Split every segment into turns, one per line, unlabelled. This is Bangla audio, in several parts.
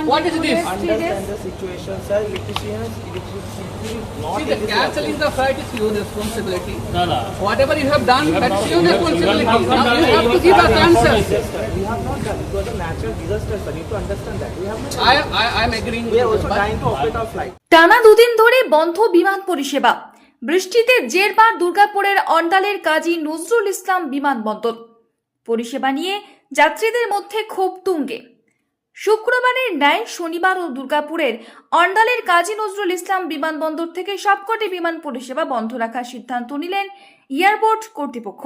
one
What is this?
Understand the situation, sir. Electrician is electricity not
See, the cancelling the flight is your responsibility.
No, no.
Whatever you have done, that's your responsibility. Now you have to give us answers.
We have not done. It was a natural disaster, sir. You need to understand that. We have not.
I, I, I'm agreeing with
we are also trying to operate our flight.
টানা দুদিন ধরে বন্ধ বিমান পরিষেবা বৃষ্টিতে জেরবার দুর্গাপুরের অন্ডালের কাজী নজরুল ইসলাম বিমানবন্দর পরিষেবা নিয়ে যাত্রীদের মধ্যে ক্ষোভ তুঙ্গে শুক্রবারের ন্যায় শনিবার ও দুর্গাপুরের অন্ডালের কাজী নজরুল ইসলাম বিমানবন্দর থেকে সবকটি বিমান পরিষেবা বন্ধ রাখার সিদ্ধান্ত নিলেন এয়ারপোর্ট কর্তৃপক্ষ।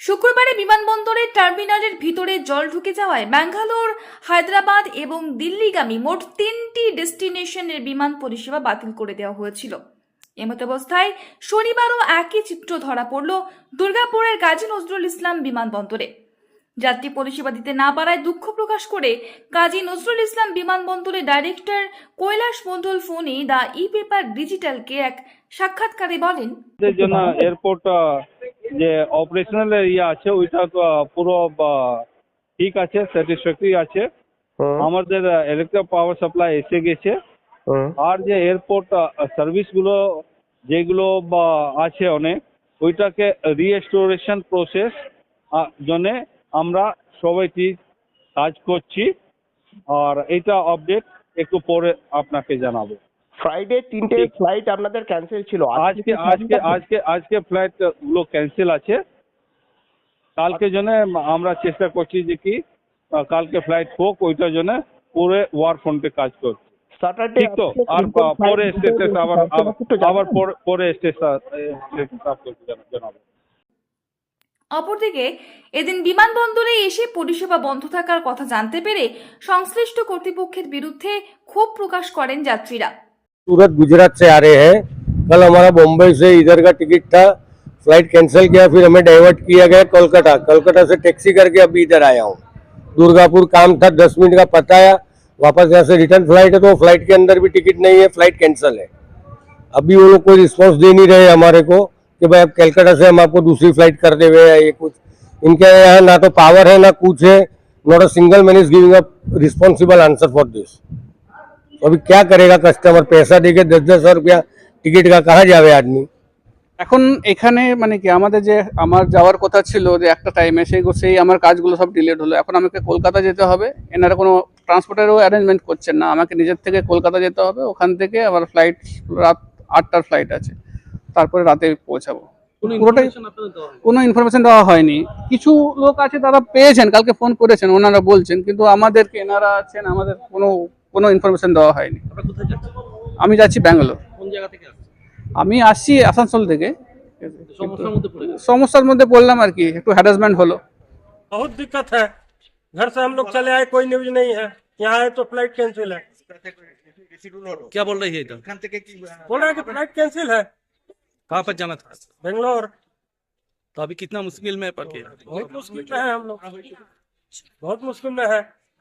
শুক্রবারে বিমানবন্দরের টার্মিনালের ভিতরে জল ঢুকে যাওয়ায় ব্যাঙ্গালোর, হায়দ্রাবাদ এবং দিল্লিগামী মোট তিনটি ডেস্টিনেশনের বিমান পরিষেবা বাতিল করে দেওয়া হয়েছিল। এমতাবস্থায় শনিবারও একই চিত্র ধরা পড়ল দুর্গাপুরের গাজী নজরুল ইসলাম বিমানবন্দরে। যাত্রী পরিষেবা দিতে না পারায় দুঃখ প্রকাশ করে কাজী নজরুল ইসলাম বিমানবন্দরের ডাইরেক্টর কৈলাস মণ্ডল ফোনে দ্য ই পেপার ডিজিটালকে এক সাক্ষাৎকারে বলেন।
জন্য এয়ারপোর্ট যে অপারেশনাল ইয়ে আছে ওইটা তো পুরো ঠিক আছে স্যাটিসফ্যাক্টরি আছে। আমাদের ইলেকট্রিক পাওয়ার সাপ্লাই এসে গেছে। আর যে এয়ারপোর্ট সার্ভিসগুলো যেগুলো বা আছে অনেক ওইটাকে রিস্টোরেশন প্রসেস জন্য আমরা সবাইটি কাজ করছি। আর এটা আপডেট একটু পরে আপনাকে জানাব।
ফ্রাইডে তিনটে ফ্লাইট আপনাদের ক্যান্সেল ছিল।
আজকে আজকে আজকে আজকে ফ্লাইটগুলো ক্যান্সেল আছে। কালকে জন্য আমরা চেষ্টা করছি যে কি কালকে ফ্লাইট হোক ওইটার জন্য পুরো ওয়ার ফ্রন্টে কাজ করছি।
স্যাটারডে
ঠিক তো? আর পরে স্টেটাস আবার আবার- আবার পরে- পরে স্টেটাস জানাব।
অপরদিকে এদিন বিমানবন্দরে এসে পরিষেবা বন্ধ থাকার কথা জানতে পেরে সংশ্লিষ্ট কর্তৃপক্ষের বিরুদ্ধে ক্ষোভ প্রকাশ করেন যাত্রীরা
सूरत गुजरात से आ रहे हैं कल हमारा बम्बई से इधर का टिकट था फ्लाइट कैंसिल किया फिर हमें डाइवर्ट किया गया कोलकाता कोलकाता से टैक्सी करके अभी इधर आया हूँ दुर्गापुर काम था दस मिनट का पता आया वापस यहाँ से रिटर्न फ्लाइट है तो फ्लाइट के अंदर भी टिकट नहीं है फ्लाइट कैंसिल है अभी वो लोग कोई रिस्पॉन्स दे नहीं रहे हमारे को कि भाई अब कलकत्ता से हम आपको दूसरी फ्लाइट कर देवे या ये कुछ इनके यहाँ ना तो पावर है ना कुछ है not a single man is giving a responsible answer for this तो अभी क्या करेगा कस्टमर पैसा देके दस दस हजार रुपया टिकट का कहाँ जावे आदमी
এখন এখানে মানে কি আমাদের যে আমার যাওয়ার কথা ছিল যে একটা টাইমে সেই সেই আমার কাজগুলো সব ডিলেট হলো এখন আমাকে কলকাতা যেতে হবে এনারা কোনো ট্রান্সপোর্টেরও অ্যারেঞ্জমেন্ট করছেন না আমাকে নিজের থেকে কলকাতা যেতে হবে ওখান থেকে আবার ফ্লাইট রাত আটটার ফ্লাইট আছে তারপরে রাতে পৌঁছাবো পুরোটাই কোনো ইনফরমেশন দেওয়া হয়নি কিছু লোক আছে তারা পেয়েছেন কালকে ফোন করেছেন ওনারা বলছেন কিন্তু আমাদেরকে এনারা আছেন আমাদের কোনো কোনো ইনফরমেশন দেওয়া হয়নি আমি যাচ্ছি ব্যাঙ্গালোর আমি আসছি আসানসোল থেকে সমস্যার মধ্যে পড়লাম আর কি একটু হ্যারাসমেন্ট হলো
बहुत दिक्कत है घर से हम लोग चले आए कोई न्यूज नहीं है यहाँ आए तो फ्लाइट कैंसिल है
क्या बोल रही है इधर
बोल रहे हैं कि फ्लाइट कैंसिल है
कहाँ पर जाना था
बेंगलोर
तो अभी कितना मुश्किल में पड़ गया
बहुत मुश्किल में है हम लोग बहुत मुश्किल में है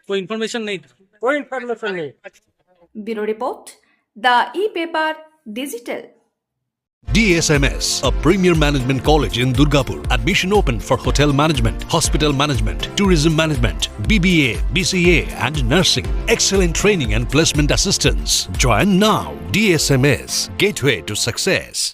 कोई इन्फॉर्मेशन नहीं
कोई इन्फॉर्मेशन नहीं
bureau report the e paper digital
DSMS, a premier management college in Durgapur. Admission open for hotel management, hospital management, tourism management, BBA, BCA, and nursing. Excellent training and placement assistance. Join now. DSMS, gateway to success.